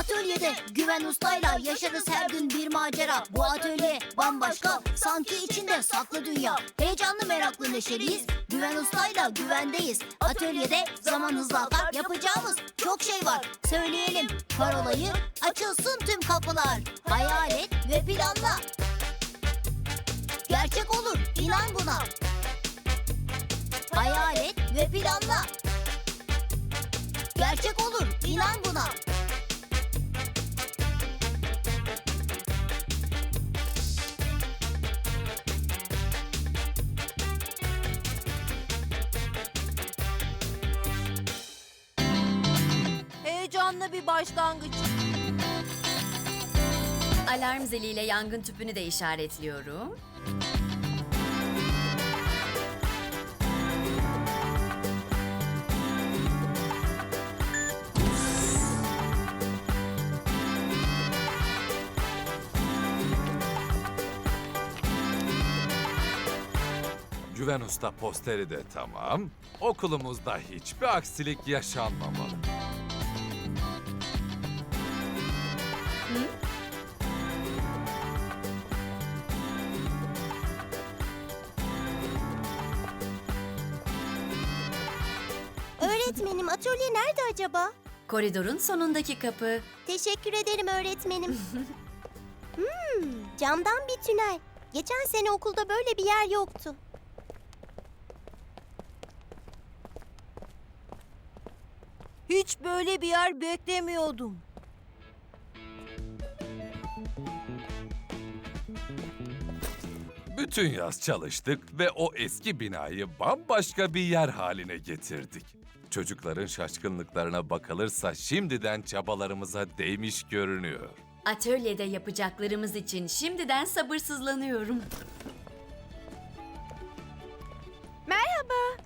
Atölyede Güven Usta'yla yaşarız her gün bir macera. Bu atölye bambaşka, sanki içinde saklı dünya. Heyecanlı meraklı neşeliyiz. Güven Usta'yla güvendeyiz. Atölyede zaman hızla akar. Yapacağımız çok şey var. Söyleyelim parolayı, açılsın tüm kapılar. Hayal et ve planla. Gerçek olur, inan buna. Hayal et ve planla. Gerçek olur, inan buna. Heyecanlı bir başlangıç. Alarm ziliyle yangın tüpünü de işaretliyorum. Güven Usta posteri de tamam. Okulumuzda hiçbir aksilik yaşanmamalı. Atölye nerede acaba? Koridorun sonundaki kapı. Teşekkür ederim öğretmenim. hmm, camdan bir tünel. Geçen sene okulda böyle bir yer yoktu. Hiç böyle bir yer beklemiyordum. Bütün yaz çalıştık ve o eski binayı bambaşka bir yer haline getirdik. Çocukların şaşkınlıklarına bakılırsa şimdiden çabalarımıza değmiş görünüyor. Atölyede yapacaklarımız için şimdiden sabırsızlanıyorum.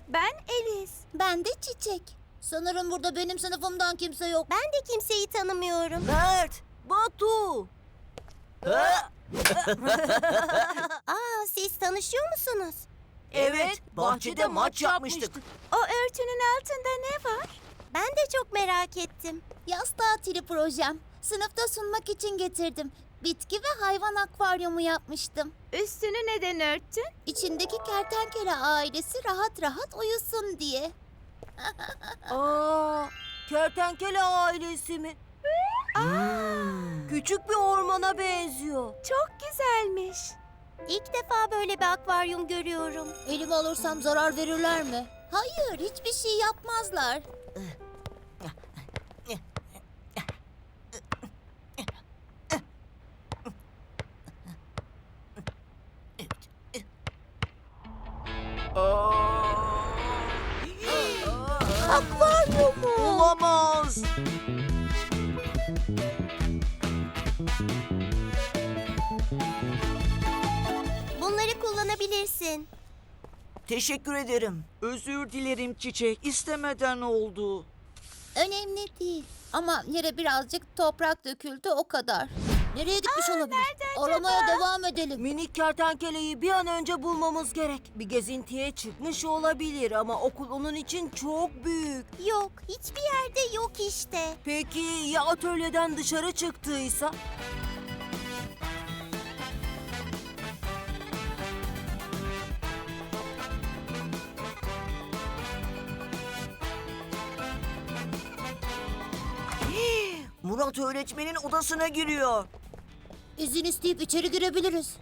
Ben Elis. Ben de Çiçek. Sanırım burada benim sınıfımdan kimse yok. Ben de kimseyi tanımıyorum. Mert, Batu. Aa, siz tanışıyor musunuz? Evet, bahçede maç yapmıştık. O örtünün altında ne var? Ben de çok merak ettim. Yaz tatili projem. Sınıfta sunmak için getirdim. Bitki ve hayvan akvaryumu yapmıştım. Üstünü neden örttün? İçindeki kertenkele ailesi rahat rahat uyusun diye. Aa, kertenkele ailesi mi? Küçük bir ormana benziyor. Çok güzelmiş. İlk defa böyle bir akvaryum görüyorum. Elime alırsam zarar verirler mi? Hayır, hiçbir şey yapmazlar. Akvaryum mu? Olamaz. Kullanabilirsin. Teşekkür ederim. Özür dilerim Çiçek. İstemeden oldu. Önemli değil. Ama yere birazcık toprak döküldü o kadar. Nereye gitmiş olabilir? Aramaya devam edelim. Minik kertenkeleyi bir an önce bulmamız gerek. Bir gezintiye çıkmış olabilir ama okul onun için çok büyük. Yok, hiçbir yerde yok işte. Peki ya atölyeden dışarı çıktıysa? Murat öğretmenin odasına giriyor. İzin isteyip içeri girebiliriz.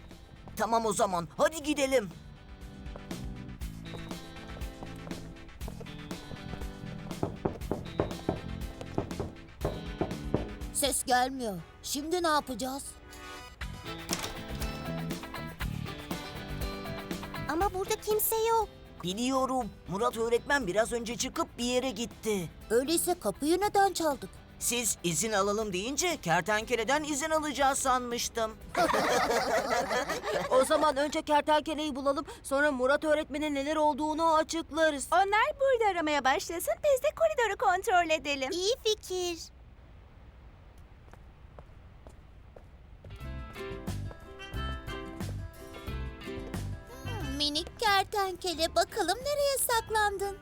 Tamam o zaman. Hadi gidelim. Ses gelmiyor. Şimdi ne yapacağız? Ama burada kimse yok. Biliyorum. Murat öğretmen biraz önce çıkıp bir yere gitti. Öyleyse kapıyı neden çaldık? Siz izin alalım deyince kertenkeleden izin alacağız sanmıştım. O zaman önce kertenkeleyi bulalım, sonra Murat öğretmenin neler olduğunu açıklarız. Onlar burada aramaya başlasın, biz de koridoru kontrol edelim. İyi fikir. Hmm, minik kertenkele bakalım nereye saklandın?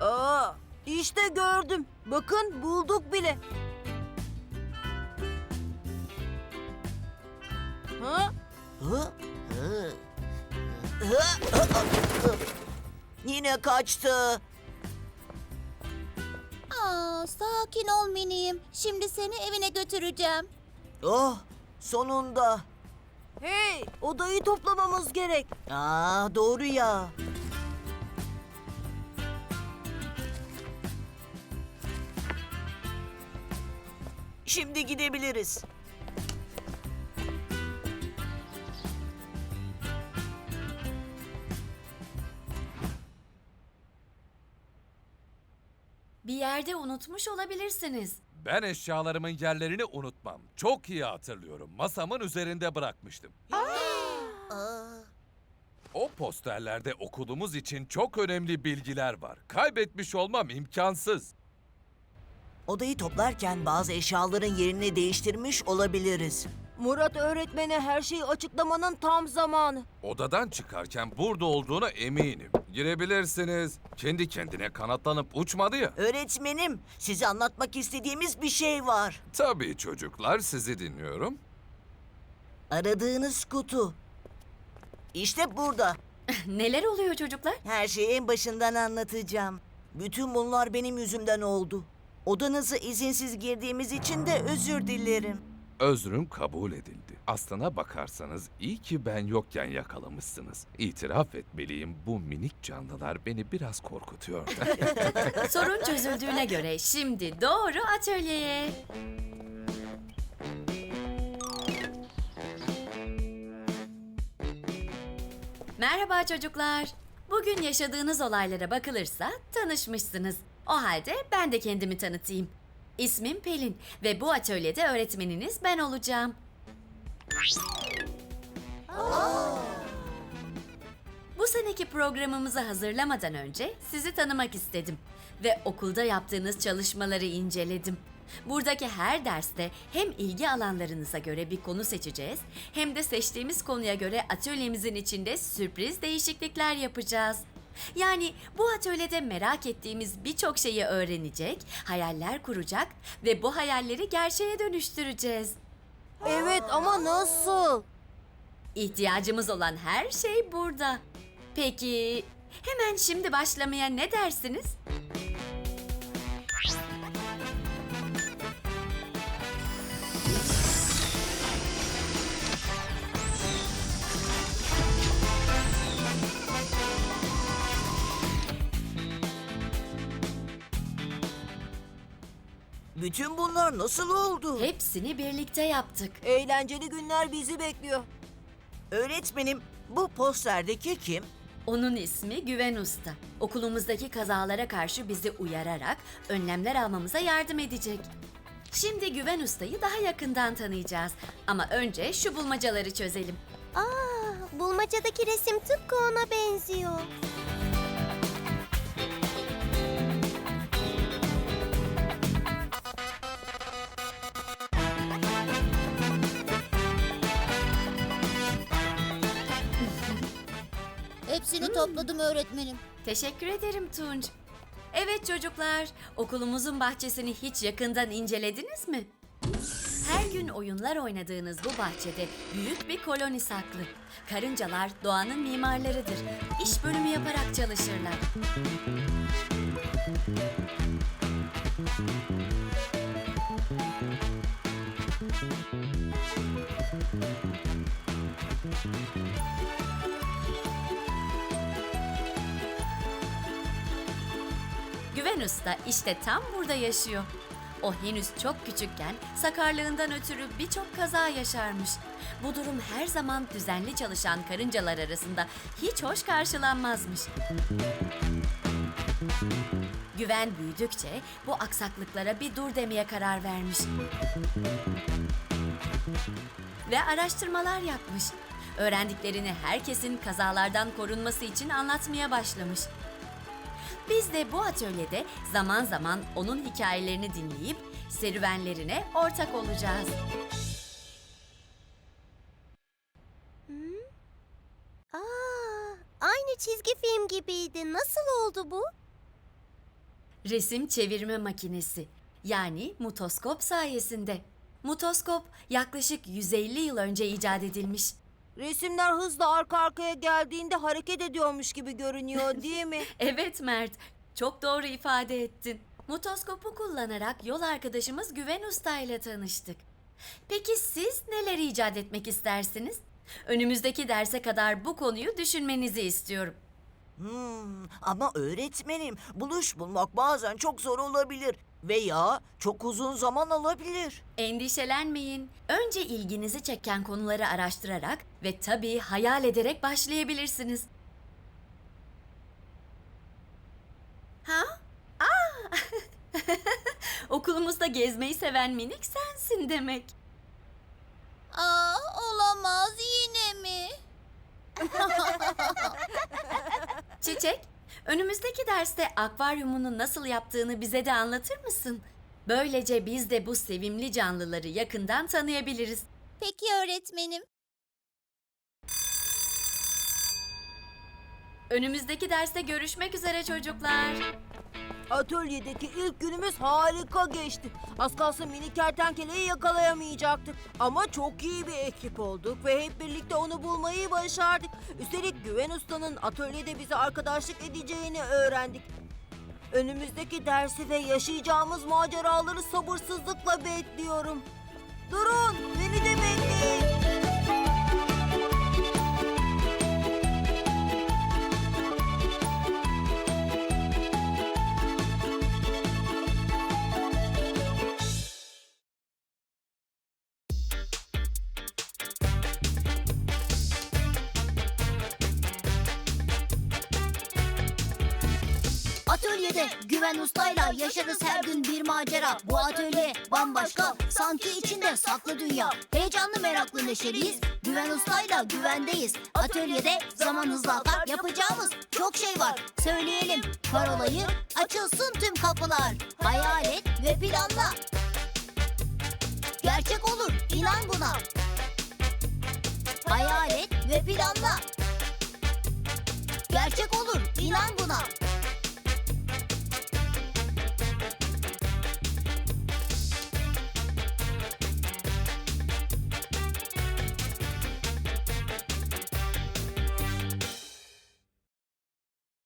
Aa, İşte gördüm. Bakın bulduk bile. Ha? Hı? Hı? Hı? Hı? Yine kaçtı. Aa, sakin ol miniyim. Şimdi seni evine götüreceğim. Oh, sonunda. Hey, odayı toplamamız gerek. Aa, doğru ya. Şimdi gidebiliriz. Bir yerde unutmuş olabilirsiniz. Ben eşyalarımın yerlerini unutmam. Çok iyi hatırlıyorum. Masamın üzerinde bırakmıştım. O posterlerde okulumuz için çok önemli bilgiler var. Kaybetmiş olmam imkansız. Odayı toplarken bazı eşyaların yerini değiştirmiş olabiliriz. Murat öğretmene her şeyi açıklamanın tam zamanı. Odadan çıkarken burada olduğuna eminim. Girebilirsiniz. Kendi kendine kanatlanıp uçmadı ya. Öğretmenim, size anlatmak istediğimiz bir şey var. Tabii çocuklar sizi dinliyorum. Aradığınız kutu. İşte burada. Neler oluyor çocuklar? Her şeyi en başından anlatacağım. Bütün bunlar benim yüzümden oldu. Odanızı izinsiz girdiğimiz için de özür dilerim. Özrüm kabul edildi. Aslına bakarsanız iyi ki ben yokken yakalamışsınız. İtiraf etmeliyim bu minik canlılar beni biraz korkutuyor. Sorun çözüldüğüne göre şimdi doğru atölyeye. Merhaba çocuklar. Bugün yaşadığınız olaylara bakılırsa tanışmışsınız. O halde ben de kendimi tanıtayım. İsmim Pelin ve bu atölyede öğretmeniniz ben olacağım. Bu seneki programımızı hazırlamadan önce sizi tanımak istedim ve okulda yaptığınız çalışmaları inceledim. Buradaki her derste hem ilgi alanlarınıza göre bir konu seçeceğiz hem de seçtiğimiz konuya göre atölyemizin içinde sürpriz değişiklikler yapacağız. Yani bu atölyede merak ettiğimiz birçok şeyi öğrenecek, hayaller kuracak ve bu hayalleri gerçeğe dönüştüreceğiz. Evet ama nasıl? İhtiyacımız olan her şey burada. Peki hemen şimdi başlamaya ne dersiniz? Bütün bunlar nasıl oldu? Hepsini birlikte yaptık. Eğlenceli günler bizi bekliyor. Öğretmenim, bu posterdeki kim? Onun ismi Güven Usta. Okulumuzdaki kazalara karşı bizi uyararak önlemler almamıza yardım edecek. Şimdi Güven Usta'yı daha yakından tanıyacağız. Ama önce şu bulmacaları çözelim. Aa, bulmacadaki resim tıpkı ona benziyor. Hepsini topladım öğretmenim. Teşekkür ederim Tunç. Evet çocuklar, okulumuzun bahçesini hiç yakından incelediniz mi? Her gün oyunlar oynadığınız bu bahçede büyük bir koloni saklı. Karıncalar doğanın mimarlarıdır. İş bölümü yaparak çalışırlar. Güven Usta işte tam burada yaşıyor. O henüz çok küçükken sakarlığından ötürü birçok kaza yaşarmış. Bu durum her zaman düzenli çalışan karıncalar arasında hiç hoş karşılanmazmış. Güven büyüdükçe bu aksaklıklara bir dur demeye karar vermiş. Ve araştırmalar yapmış. Öğrendiklerini herkesin kazalardan korunması için anlatmaya başlamış. Biz de bu atölyede zaman zaman onun hikayelerini dinleyip serüvenlerine ortak olacağız. Aa, aynı çizgi film gibiydi. Nasıl oldu bu? Resim çevirme makinesi yani mutoskop sayesinde. Mutoskop yaklaşık 150 yıl önce icat edilmiş. Resimler hızla arka arkaya geldiğinde hareket ediyormuş gibi görünüyor değil mi? Evet Mert, çok doğru ifade ettin. Mutoskopu kullanarak yol arkadaşımız Güven Usta ile tanıştık. Peki siz neler icat etmek istersiniz? Önümüzdeki derse kadar bu konuyu düşünmenizi istiyorum. Hmm, ama öğretmenim buluş bulmak bazen çok zor olabilir veya çok uzun zaman alabilir. Endişelenmeyin. Önce ilginizi çeken konuları araştırarak ve tabii hayal ederek başlayabilirsiniz. Ha? Aa! Okulumuzda gezmeyi seven minik sensin demek. Aa, olamaz yine mi? Çiçek, önümüzdeki derste akvaryumunu nasıl yaptığını bize de anlatır mısın? Böylece biz de bu sevimli canlıları yakından tanıyabiliriz. Peki öğretmenim. Önümüzdeki derste görüşmek üzere çocuklar. Atölyedeki ilk günümüz harika geçti. Az kalsın mini kertenkeleyi yakalayamayacaktık. Ama çok iyi bir ekip olduk ve hep birlikte onu bulmayı başardık. Üstelik Güven Usta'nın atölyede bize arkadaşlık edeceğini öğrendik. Önümüzdeki dersi ve yaşayacağımız maceraları sabırsızlıkla bekliyorum. Durun, beni Atölyede Güven Usta'yla yaşarız her gün bir macera. Bu atölye bambaşka, sanki içinde saklı dünya. Heyecanlı, meraklı, neşeliyiz. Güven Usta'yla güvendeyiz. Atölyede zaman hızla akar, yapacağımız çok şey var. Söyleyelim parolayı, açılsın tüm kapılar. Hayal et ve planla. Gerçek olur, inan buna. Hayal et ve planla. Gerçek olur, inan buna.